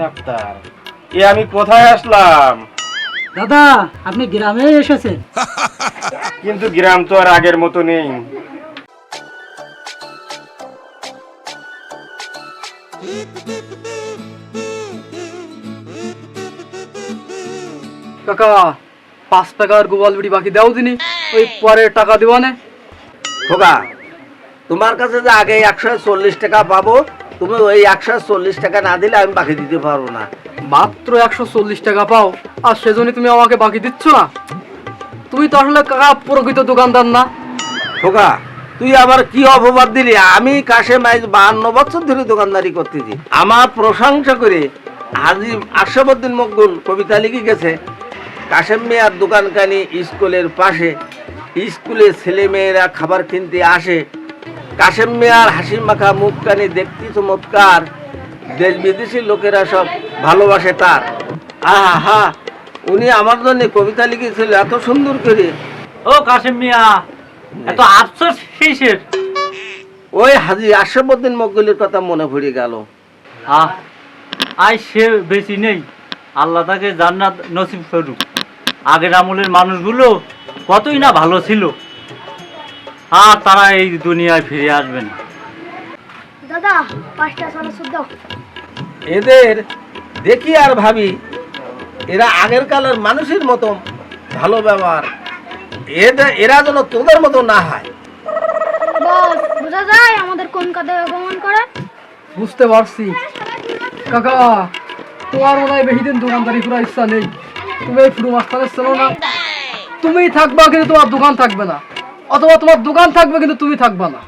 Doctor. এ আমি কোথায় আসলাম? দাদা আপনি গ্রামে এসেছেন। কিন্তু গ্রাম তো আর আগের মতো নেই। কাকা পাঁচ টাকার গোপাল বিড়ি বাকি দাও দিনি। ওই পরে টাকা দেবো না। খোকা তোমার কাছে যে আগে একশো চল্লিশ টাকা পাবো তুমি ওই একশো চল্লিশ টাকা না দিলে আমি বাকি দিতে পারব না। মাত্র একশো চল্লিশ টাকা পাও আর সেজন্য তুমি আমাকে বাকি দিচ্ছ না। তুমি তো আসলে কাকা প্রকৃত দোকানদার না। খোকা তুই আবার কি অপবাদ দিলি? আমি কাশে মাইজ বাহান্ন বছর ধরে দোকানদারি করতেছি। আমার প্রশংসা করে হাজি আশরাফুদ্দিন মকবুল কবিতা লিখে গেছে কাশেম মিয়ার দোকানকানি স্কুলের পাশে স্কুলে ছেলে মেয়েরা খাবার কিনতে আসে কাশেম মিয়ার হাসি মাখা মুখকানি দেখতে চমৎকার। দেশ বিদেশি লোকেরা সব ভালোবাসে তার। আহা হা উনি আমার জন্য কবিতা লিখেছিল এত সুন্দর করে। ও কাশেম মিয়া এত আফসোস কিসের? ওই হাজি আশরাফুদ্দিন মকবুলের কথা মনে পড়ে গেল। আহ আই সে বেশি নেই। আল্লাহ তাকে জান্নাত নসিব করুক। আগের আমলের মানুষগুলো কতই না ভালো ছিল। আর তারা এই দুনিয়ায় ফিরে আসবে না। দাদা পাঁচটা চোদ্দ। এদের দেখি আর ভাবি এরা আগের কালের মানুষের মতো ভালো ব্যবহার। এদের এরা যেন তোদের মতো না হয়। বস বোঝা যায় আমাদের কোন কাজে অপমান করে? বুঝতে পারছি। কাকা তোমার মনে হয় বেশি দিন দোকানদারি করার ইচ্ছা নেই। তুমি এই ফুরু মাস্টারের ছিল না। তুমি থাকবা কিন্তু তোমার দোকান থাকবে না। অথবা তোমার দোকান থাকবে কিন্তু তুমি থাকবা না।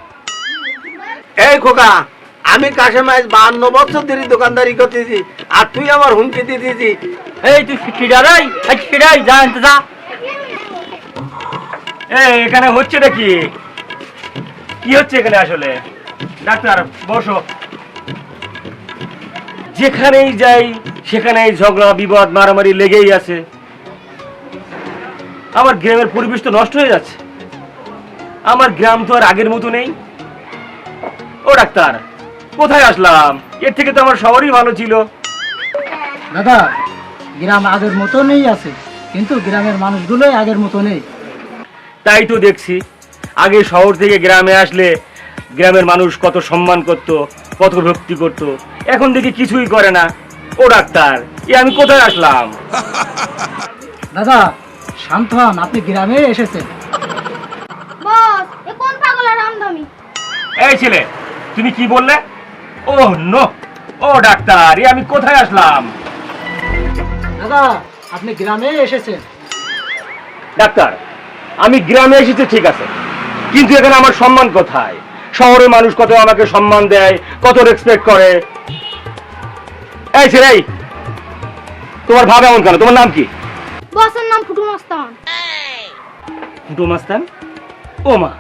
এই খোকা আমি কাশেমাইজ বাহান্ন বছর ধরে দোকানদারি করতেছি আর তুই আমার হুমকি দিতেছি। এই তুই এই খিডাই যা আনতে যা। এই এখানে হচ্ছেটা কি? কি হচ্ছে এখানে আসলে? ডাক্তার বসো। যেখানেই যাই সেখানেই ঝগড়া বিবাদ মারামারি লেগেই আছে। আমার গ্রামের পরিবেশ তো নষ্ট হয়ে যাচ্ছে। আমার গ্রাম তো আর আগের মতো নেই। ও ডাক্তার কোথায় আসলাম? এর থেকে তো আমার শহরই ভালো ছিল। দাদা গ্রাম আগের মতো নেই আছে কিন্তু গ্রামের মানুষগুলোই আগের মতো নেই। তাই তো দেখছি আগে শহর থেকে গ্রামে আসলে গ্রামের মানুষ কত সম্মান করত কত ভক্তি করত এখন দেখি কিছুই করে না। ও ডাক্তার এ আমি কোথায় আসলাম? দাদা শান্ত হন আপনি গ্রামে এসেছেন বস এ কোন পাগলের রামধামি এই ছেলে তুমি কি বললে? ও নো। ও ডাক্তার এ আমি কোথায় আসলাম? দাদা আপনি গ্রামে এসেছেন। ডাক্তার আমি গ্রামে এসেছি ঠিক আছে। কিন্তু এখানে আমার সম্মান কোথায়? শহরের মানুষ কত আমাকে সম্মান দেয় কত রেসপেক্ট করে। এই ছেলে তোমার ভাব এমন কেন? তোমার নাম কি? বসের নাম ফুটু মস্তান। ফুটু মাস্তান? ও মা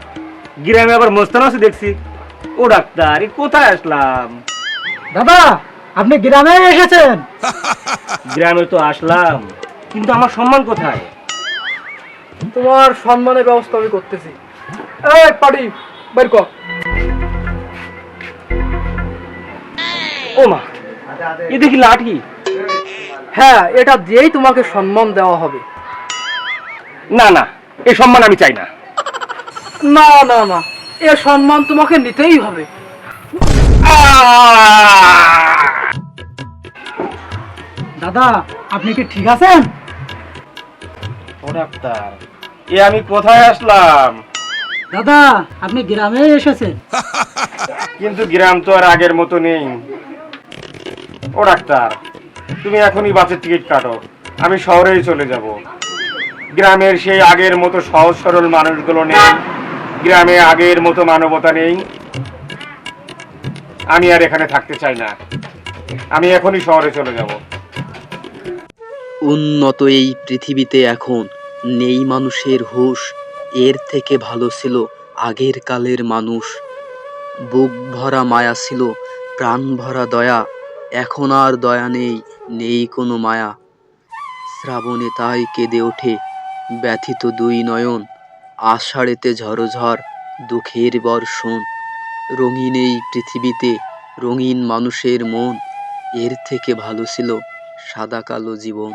গ্রামে আবার মস্তান আছে দেখছি। ও ডাক্তার কোথায় আসলাম? দাদা আপনি গ্রামে এসেছেন। গ্রামে তো আসলাম কিন্তু আমার সম্মান কোথায়? তোমার সম্মানের ব্যবস্থা আমি করতেছি। এই পাটি বের কর। ও মা এ দেখি লাঠি। হ্যাঁ এটা দিয়েই তোমাকে সম্মান দেওয়া হবে। না না এই সম্মান আমি চাই না। না না না। এ সম্মান তোমাকে নিতেই হবে। দাদা আপনি কি ঠিক আছেন? ও ডাক্তার এ আমি কোথায় আসলাম? দাদা আপনি গ্রামে এসেছেন। কিন্তু গ্রাম তো আর আগের মতো নেই। ও ডাক্তার তুমি এখনই বাসের টিকিট কাটো আমি শহরেই চলে যাব। গ্রামের সেই আগের মতো সহজ সরল মানুষগুলো নেই। গ্রামে আগের মতো মানবতা নেই। আমি আর এখানে থাকতে চাই না। আমি এখনই শহরে চলে যাব। উন্নত এই পৃথিবীতে এখন নেই মানুষের হুশ। এর থেকে ভালো ছিল আগের কালের মানুষ। বুক ভরা মায়া ছিল, প্রাণ ভরা দয়া। এখন আর দয়া নেই নেই কোনো মায়া। শ্রাবণে তাই কেঁদে ওঠে ব্যথিত দুই নয়ন। আষাঢ়েতে ঝরোঝর, দুঃখের বর্ষণ। রঙিন এই পৃথিবীতে রঙিন মানুষের মন, এর থেকে ভালো ছিল সাদা কালো জীবন।